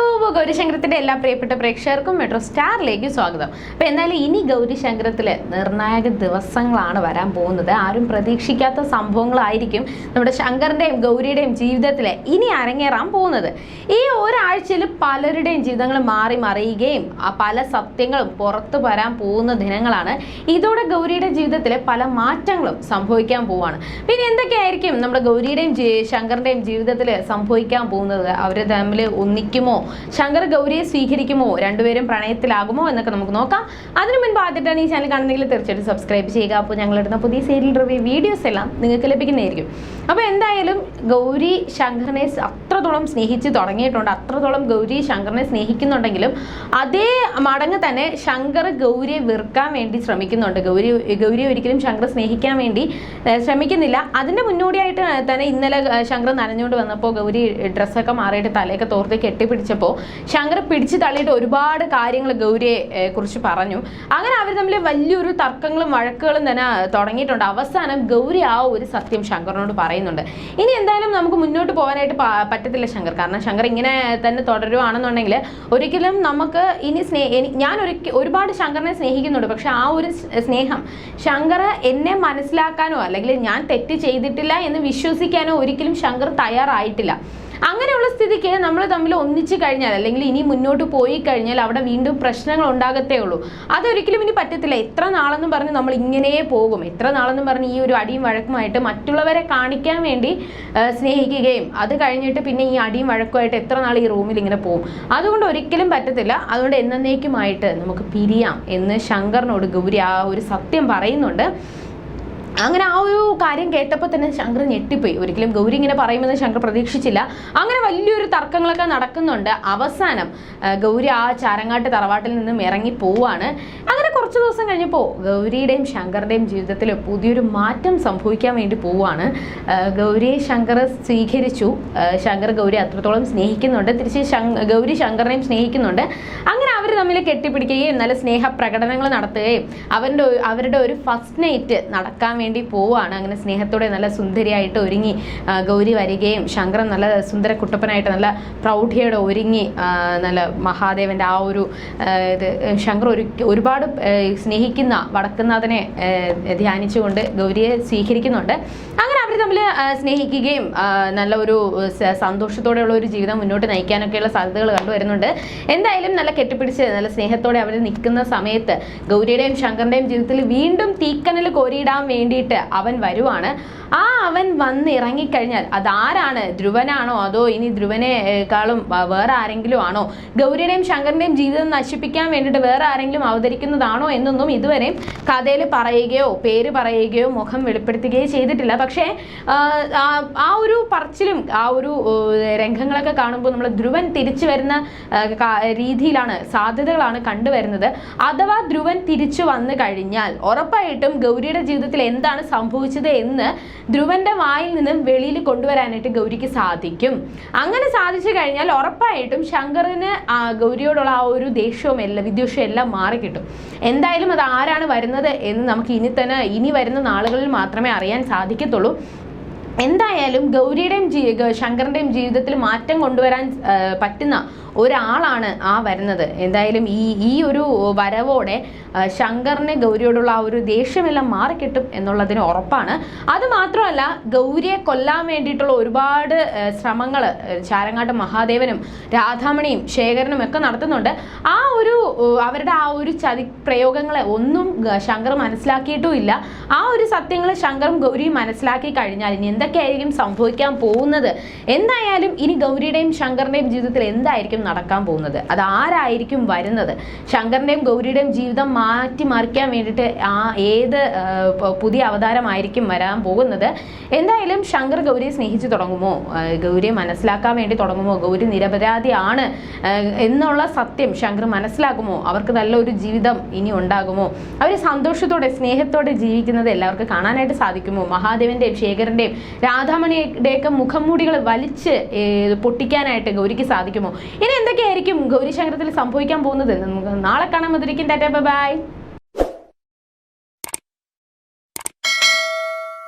you ഗൗരിശങ്കരത്തിന്റെ എല്ലാ പ്രിയപ്പെട്ട പ്രേക്ഷകർക്കും മെട്രോ സ്റ്റാറിലേക്ക് സ്വാഗതം. അപ്പോൾ എന്നാലും ഇനി ഗൗരിശങ്കരത്തിൽ നിർണായക ദിവസങ്ങളാണ് വരാൻ പോകുന്നത്. ആരും പ്രതീക്ഷിക്കാത്ത സംഭവങ്ങളായിരിക്കും നമ്മുടെ ശങ്കറിന്റെയും ഗൗരിയുടെയും ജീവിതത്തിൽ ഇനി അരങ്ങേറാൻ പോകുന്നത്. ഈ ഒരാഴ്ചയിൽ പലരുടെയും ജീവിതങ്ങൾ മാറി മറിയുകയും പല സത്യങ്ങളും പുറത്തു വരാൻ പോകുന്ന ദിനങ്ങളാണ്. ഇതോടെ ഗൗരിയുടെ ജീവിതത്തിൽ പല മാറ്റങ്ങളും സംഭവിക്കാൻ പോവാണ്. പിന്നെ എന്തൊക്കെയായിരിക്കും നമ്മുടെ ഗൗരിയുടെയും ശങ്കറിന്റെയും ജീവിതത്തിൽ സംഭവിക്കാൻ പോകുന്നത്? അവർ തമ്മിൽ ഒന്നിക്കുമോ? ശങ്കർ ഗൗരിയെ സ്വീകരിക്കുമോ? രണ്ടുപേരും പ്രണയത്തിലാകുമോ എന്നൊക്കെ നമുക്ക് നോക്കാം. അതിനു മുൻപ് ആദ്യമായിട്ടാണ് ഈ ചാനൽ കാണുന്നെങ്കിൽ തീർച്ചയായിട്ടും സബ്സ്ക്രൈബ് ചെയ്യുക. അപ്പോൾ ഞങ്ങൾ ഇടുന്ന പുതിയ സീരിയൽ റിവ്യൂ വീഡിയോസ് എല്ലാം നിങ്ങൾക്ക് ലഭിക്കുന്നതായിരിക്കും. അപ്പോൾ എന്തായാലും ഗൗരി ശങ്കറിനെ അത്രത്തോളം സ്നേഹിച്ച് തുടങ്ങിയിട്ടുണ്ട്. അത്രത്തോളം ഗൗരി ശങ്കറിനെ സ്നേഹിക്കുന്നുണ്ടെങ്കിലും അതേ മടങ്ങ് തന്നെ ശങ്കർ ഗൗരിയെ വെറുക്കാൻ വേണ്ടി ശ്രമിക്കുന്നുണ്ട്. ഗൗരി ഗൗരിയെ ഒരിക്കലും ശങ്കർ സ്നേഹിക്കാൻ വേണ്ടി ശ്രമിക്കുന്നില്ല. അതിന്റെ മുന്നോടിയായിട്ട് തന്നെ ഇന്നലെ ശങ്കർ നനഞ്ഞുകൊണ്ട് വന്നപ്പോൾ ഗൗരി ഡ്രസ്സൊക്കെ മാറിയിട്ട് തലയൊക്കെ തോർത്ത് കെട്ടിപ്പിടിച്ചപ്പോൾ ശങ്കർ പിടിച്ചു തള്ളിയിട്ട് ഒരുപാട് കാര്യങ്ങൾ ഗൗരിയെ കുറിച്ച് പറഞ്ഞു. അങ്ങനെ അവർ തമ്മിൽ വലിയൊരു തർക്കങ്ങളും വഴക്കുകളും തന്നെ തുടങ്ങിയിട്ടുണ്ട്. അവസാനം ഗൗരി ആ ഒരു സത്യം ശങ്കറിനോട് പറയുന്നുണ്ട്. ഇനി എന്തായാലും നമുക്ക് മുന്നോട്ട് പോകാനായിട്ട് പറ്റത്തില്ല ശങ്കർ. കാരണം ശങ്കർ ഇങ്ങനെ തന്നെ തുടരുവാണെന്നുണ്ടെങ്കിൽ ഒരിക്കലും നമുക്ക് ഇനി സ്നേ ഞാൻ ഒരുപാട് ശങ്കറിനെ സ്നേഹിക്കുന്നുണ്ട്. പക്ഷെ ആ ഒരു സ്നേഹം ശങ്കർ എന്നെ മനസ്സിലാക്കാനോ അല്ലെങ്കിൽ ഞാൻ തെറ്റ് ചെയ്തിട്ടില്ല എന്ന് വിശ്വസിക്കാനോ ഒരിക്കലും ശങ്കർ തയ്യാറായിട്ടില്ല. അങ്ങനെയുള്ള സ്ഥിതിക്ക് നമ്മൾ തമ്മിൽ ഒന്നിച്ചു കഴിഞ്ഞാൽ അല്ലെങ്കിൽ ഇനി മുന്നോട്ട് പോയി കഴിഞ്ഞാൽ അവിടെ വീണ്ടും പ്രശ്നങ്ങൾ ഉണ്ടാകത്തേ ഉള്ളൂ. അതൊരിക്കലും ഇനി പറ്റത്തില്ല. എത്ര നാളെന്നും പറഞ്ഞ് നമ്മൾ ഇങ്ങനെ പോകും. എത്ര നാളെന്നും പറഞ്ഞ് ഈ ഒരു അടിയും വഴക്കുമായിട്ട് മറ്റുള്ളവരെ കാണിക്കാൻ വേണ്ടി സ്നേഹിക്കുകയും അത് കഴിഞ്ഞിട്ട് പിന്നെ ഈ അടിയും വഴക്കുമായിട്ട് എത്ര നാൾ ഈ റൂമിൽ ഇങ്ങനെ പോകും. അതുകൊണ്ട് ഒരിക്കലും പറ്റത്തില്ല. അതുകൊണ്ട് എന്നേക്കുമായിട്ട് നമുക്ക് പിരിയാം എന്ന് ശങ്കറിനോട് ഗൗരി ആ ഒരു സത്യം പറയുന്നുണ്ട്. അങ്ങനെ ആ ഒരു കാര്യം കേട്ടപ്പോൾ തന്നെ ശങ്കർ ഞെട്ടിപ്പോയി. ഒരിക്കലും ഗൗരി ഇങ്ങനെ പറയുമെന്ന് ശങ്കർ പ്രതീക്ഷിച്ചില്ല. അങ്ങനെ വലിയൊരു തർക്കങ്ങളൊക്കെ നടക്കുന്നുണ്ട്. അവസാനം ഗൗരി ആ ചാരങ്ങാട്ട് തറവാട്ടിൽ നിന്നും ഇറങ്ങി പോവാണ്. അങ്ങനെ കുറച്ച് ദിവസം കഴിഞ്ഞപ്പോൾ ഗൗരിയുടെയും ശങ്കറിന്റെയും ജീവിതത്തിൽ പുതിയൊരു മാറ്റം സംഭവിക്കാൻ വേണ്ടി പോവാണ്. ഗൗരിയെ ശങ്കർ സ്വീകരിച്ചു. ശങ്കർ ഗൗരി അത്രത്തോളം സ്നേഹിക്കുന്നുണ്ട്. തിരിച്ച് ഗൗരി ശങ്കറിനെയും സ്നേഹിക്കുന്നുണ്ട്. അങ്ങനെ അവർ തമ്മിൽ കെട്ടിപ്പിടിക്കുകയും നല്ല സ്നേഹ പ്രകടനങ്ങൾ നടത്തുകയും അവരുടെ അവരുടെ ഒരു ഫസ്റ്റ് നൈറ്റ് നടക്കാൻ വേണ്ടി പോവുകയാണ്. അങ്ങനെ സ്നേഹത്തോടെ നല്ല സുന്ദരിയായിട്ട് ഒരുങ്ങി ഗൗരി വരികയും ശങ്കരൻ നല്ല സുന്ദര കുട്ടപ്പനായിട്ട് നല്ല പ്രൗഢിയോടെ ഒരുങ്ങി നല്ല മഹാദേവന്റെ ആ ഒരു ഇത് ശങ്കർ ഒരു ഒരുപാട് സ്നേഹിക്കുന്ന വടക്കുന്നാഥനെ ധ്യാനിച്ചുകൊണ്ട് ഗൗരിയെ സ്വീകരിക്കുന്നുണ്ട്. അങ്ങനെ തമ്മിൽ സ്നേഹിക്കുകയും നല്ല ഒരു സന്തോഷത്തോടെയുള്ള ഒരു ജീവിതം മുന്നോട്ട് നയിക്കാനൊക്കെയുള്ള സാധ്യതകൾ കണ്ടുവരുന്നുണ്ട് എന്തായാലും നല്ല കെട്ടിപ്പിടിച്ച് നല്ല സ്നേഹത്തോടെ അവർ നിൽക്കുന്ന സമയത്ത് ഗൗരിയുടെയും ശങ്കറിന്റെയും ജീവിതത്തിൽ വീണ്ടും തീക്കനൽ കോരിയിടാൻ വേണ്ടിയിട്ട് അവൻ വരുവാണ്. ആ അവൻ വന്ന് ഇറങ്ങിക്കഴിഞ്ഞാൽ അതാരാണ്? ധ്രുവനാണോ അതോ ഇനി ധ്രുവനേക്കാളും വേറെ ആരെങ്കിലും ആണോ? ഗൗരിയുടെയും ശങ്കറിന്റെയും ജീവിതം നശിപ്പിക്കാൻ വേണ്ടിയിട്ട് വേറെ ആരെങ്കിലും അവതരിക്കുന്നതാണോ എന്നൊന്നും ഇതുവരെ കഥയിൽ പറയുകയോ പേര് പറയുകയോ മുഖം വെളിപ്പെടുത്തുകയോ ചെയ്തിട്ടില്ല. പക്ഷേ ആ, ഒരു പറച്ചിലും ആ ഒരു രംഗങ്ങളൊക്കെ കാണുമ്പോൾ നമ്മൾ ധ്രുവൻ തിരിച്ചു വരുന്ന രീതിയിലാണ് സാധ്യതകളാണ് കണ്ടുവരുന്നത്. അഥവാ ധ്രുവൻ തിരിച്ചു വന്നു കഴിഞ്ഞാൽ ഉറപ്പായിട്ടും ഗൗരിയുടെ ജീവിതത്തിൽ എന്താണ് സംഭവിച്ചത് എന്ന് ധ്രുവന്റെ വായിൽ നിന്നും വെളിയിൽ കൊണ്ടുവരാനായിട്ട് ഗൗരിക്ക് സാധിക്കും. അങ്ങനെ സാധിച്ചു കഴിഞ്ഞാൽ ഉറപ്പായിട്ടും ശങ്കറിന് ഗൗരിയോടുള്ള ആ ഒരു ദേഷ്യവും എല്ലാം വിദ്വേഷവും എല്ലാം മാറിക്കിട്ടും. എന്തായാലും അത് ആരാണ് വരുന്നത് എന്ന് നമുക്ക് ഇനി തന്നെ ഇനി വരുന്ന നാളുകളിൽ മാത്രമേ അറിയാൻ സാധിക്കത്തുള്ളൂ. എന്തായാലും ഗൗരിയുടെയും ജീ ശങ്കറിന്റെയും ജീവിതത്തിൽ മാറ്റം കൊണ്ടുവരാൻ പറ്റുന്ന ഒരാളാണ് ആ വരുന്നത്. എന്തായാലും ഈ ഈ ഒരു വരവോടെ ശങ്കറിന് ഗൗരിയോടുള്ള ആ ഒരു ദേഷ്യമെല്ലാം മാറിക്കിട്ടും എന്നുള്ളതിന് ഉറപ്പാണ്. അത് മാത്രമല്ല ഗൗരിയെ കൊല്ലാൻ വേണ്ടിയിട്ടുള്ള ഒരുപാട് ശ്രമങ്ങൾ ചാരങ്ങാട്ട് മഹാദേവനും രാധാമണിയും ശേഖരനും ഒക്കെ നടത്തുന്നുണ്ട്. ആ ഒരു അവരുടെ ആ ഒരു ചതി പ്രയോഗങ്ങളെ ഒന്നും ശങ്കർ മനസ്സിലാക്കിയിട്ടും ഇല്ല. ആ ഒരു സത്യങ്ങൾ ശങ്കറും ഗൗരിയും മനസ്സിലാക്കി കഴിഞ്ഞാൽ ഇനി എന്തൊക്കെയായിരിക്കും സംഭവിക്കാൻ പോകുന്നത്? എന്തായാലും ഇനി ഗൗരിയുടെയും ശങ്കറിന്റെയും ജീവിതത്തിൽ എന്തായിരിക്കും നടക്കാൻ പോകുന്നത്? അത് ആരായിരിക്കും വരുന്നത്? ശങ്കറിന്റെയും ഗൗരിയുടെയും ജീവിതം മാറ്റി മറിക്കാൻ വേണ്ടിയിട്ട് ആ ഏത് പുതിയ അവതാരമായിരിക്കും വരാൻ പോകുന്നത്? എന്തായാലും ശങ്കർ ഗൗരിയെ സ്നേഹിച്ചു തുടങ്ങുമോ? ഗൗരിയെ മനസ്സിലാക്കാൻ വേണ്ടി തുടങ്ങുമോ? ഗൗരി നിരപരാധിയാണ് എന്നുള്ള സത്യം ശങ്കർ മനസ്സിലാക്കുമോ? അവർക്ക് നല്ലൊരു ജീവിതം ഇനി ഉണ്ടാകുമോ? അവർ സന്തോഷത്തോടെ സ്നേഹത്തോടെ ജീവിക്കുന്നത് എല്ലാവർക്കും കാണാനായിട്ട് സാധിക്കുമോ? മഹാദേവന്റെയും ശേഖരന്റെയും രാധാമണിയുടെയൊക്കെ മുഖംമൂടികൾ വലിച്ച് പൊട്ടിക്കാനായിട്ട് ഗൗരിക്ക് സാധിക്കുമോ? ഇനി എന്തൊക്കെയായിരിക്കും ഗൗരിശങ്കരത്തിൽ സംഭവിക്കാൻ പോകുന്നത്? നാളെ കാണാൻ മതിരിക്കും ടാറ്റ ബൈ.